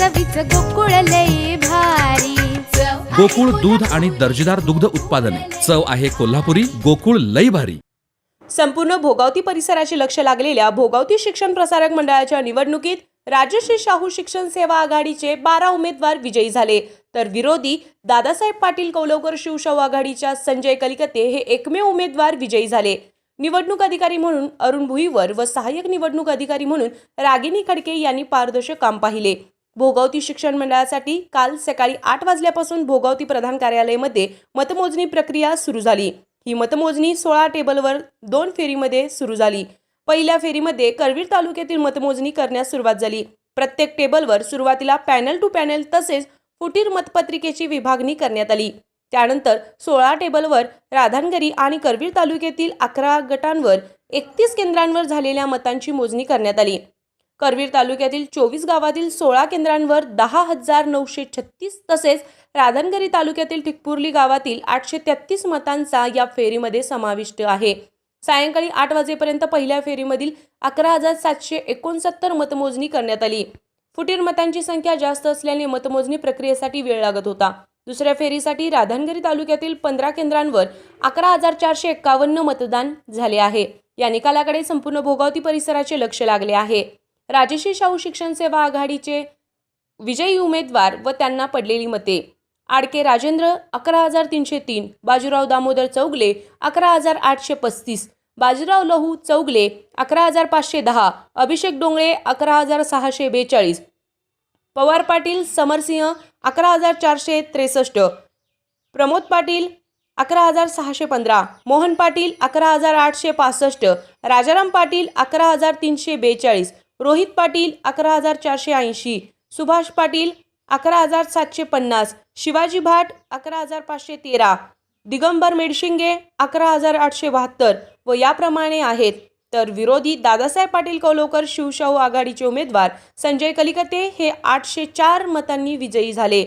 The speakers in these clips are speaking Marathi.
चवीच गोकुळ लई भारी. गोकुळ दूध आणि दर्जेदार दुग्ध उत्पादने. चव आहे कोल्हापुरी गोकुळ लई भारी. संपूर्ण भोगावती परिसराचे लक्ष लागलेल्या भोगावती शिक्षण प्रसारक मंडळाच्या निवडणुकीत राजश्री शाहू शिक्षण सेवा आघाडीचे बारा उमेदवार विजयी झाले. तर विरोधी दादासाहेब पाटील कौलवकर शिवशाहू आघाडीच्या संजय कलिकते हे एकमेव उमेदवार विजयी झाले. निवडणूक अधिकारी म्हणून अरुण भुईवर व सहाय्यक निवडणूक अधिकारी म्हणून रागिनी खडके यांनी पारदर्शक काम पाहिले. भोगावती शिक्षण मंडळासाठी काल सकाळी आठ वाजल्यापासून भोगावती प्रधान कार्यालयामध्ये मतमोजणी प्रक्रिया सुरू झाली. ही मतमोजणी सोळा टेबलवर दोन फेरीमध्ये सुरू झाली. पहिल्या फेरीमध्ये करवीर तालुक्यातील मतमोजणी करण्यास सुरुवात झाली. प्रत्येक टेबलवर सुरुवातीला पॅनल टू पॅनल तसेच फुटीर मतपत्रिकेची विभागणी करण्यात आली. त्यानंतर सोळा टेबलवर राधानगरी आणि करवीर तालुक्यातील अकरा गटांवर एकतीस केंद्रांवर झालेल्या मतांची मोजणी करण्यात आली. करवीर तालुक्यातील चोवीस गावातील सोळा केंद्रांवर दहा हजार नऊशे छत्तीस तसेच राधनगरी तालुक्यातील ठिकपुर्ली गावातील आठशे तेहतीस मतांचा या फेरीमध्ये समाविष्ट आहे. सायंकाळी आठ वाजेपर्यंत पहिल्या फेरीमधील अकरा हजार सातशे एकोणसत्तर मतमोजणी करण्यात आली. फुटीर मतांची संख्या जास्त असल्याने मतमोजणी प्रक्रियेसाठी वेळ लागत होता. दुसऱ्या फेरीसाठी राधानगरी तालुक्यातील पंधरा केंद्रांवर अकरा हजार चारशे एक्कावन्न मतदान झाले आहे. या निकालाकडे संपूर्ण भोगावती परिसराचे लक्ष लागले आहे. राजेशी शाहू शिक्षण सेवा आघाडीचे विजयी उमेदवार व त्यांना पडलेली मते. आडके राजेंद्र अकरा हजार तीनशे तीन. बाजीराव दामोदर चौगले अकरा हजार आठशे पस्तीस. बाजीराव लहू चौगले अकरा हजार पाचशे दहा. अभिषेक डोंगळे अकरा हजार सहाशे बेचाळीस. पवार पाटील समरसिंह अकरा हजार चारशे त्रेसष्ट. प्रमोद पाटील अकरा हजार सहाशे पंधरा. मोहन पाटील अकरा हजार आठशे पासष्ट. राजाराम पाटील अकरा हजार तीनशे बेचाळीस. रोहित पाटील अकरा हजार चारशे ऐंशी सुभाष पाटील अकरा हजार सातशे पन्नास शिवाजी भाट अकरा हजार पाचशे तेरा दिगंबर मेडशिंगे अकरा हजार आठशे बहात्तर व याप्रमाणे आहेत. तर विरोधी दादासाहेब पाटील कौलवकर शिवशाहू आघाडीचे उमेदवार संजय कलिकते हे आठशे चार मतांनी विजयी झाले.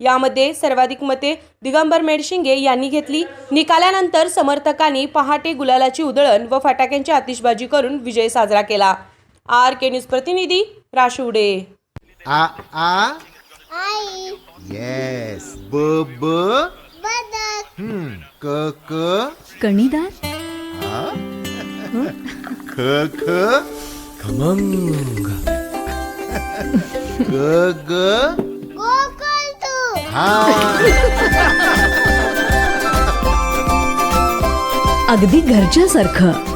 यामध्ये सर्वाधिक मते दिगंबर मेडशिंगे यांनी घेतली. निकालानंतर समर्थकांनी पहाटे गुलालाची उधळण व फटाक्यांची आतिषबाजी करून विजय साजरा केला. आर के न्यूज प्रतिनिधी राशिवडे आ आ? आई। येस ब ब? बदक। हम्म क क? कणीदार आ? ख ख? खमंग. ग ग? हा. अगदी घरच्यासारखं.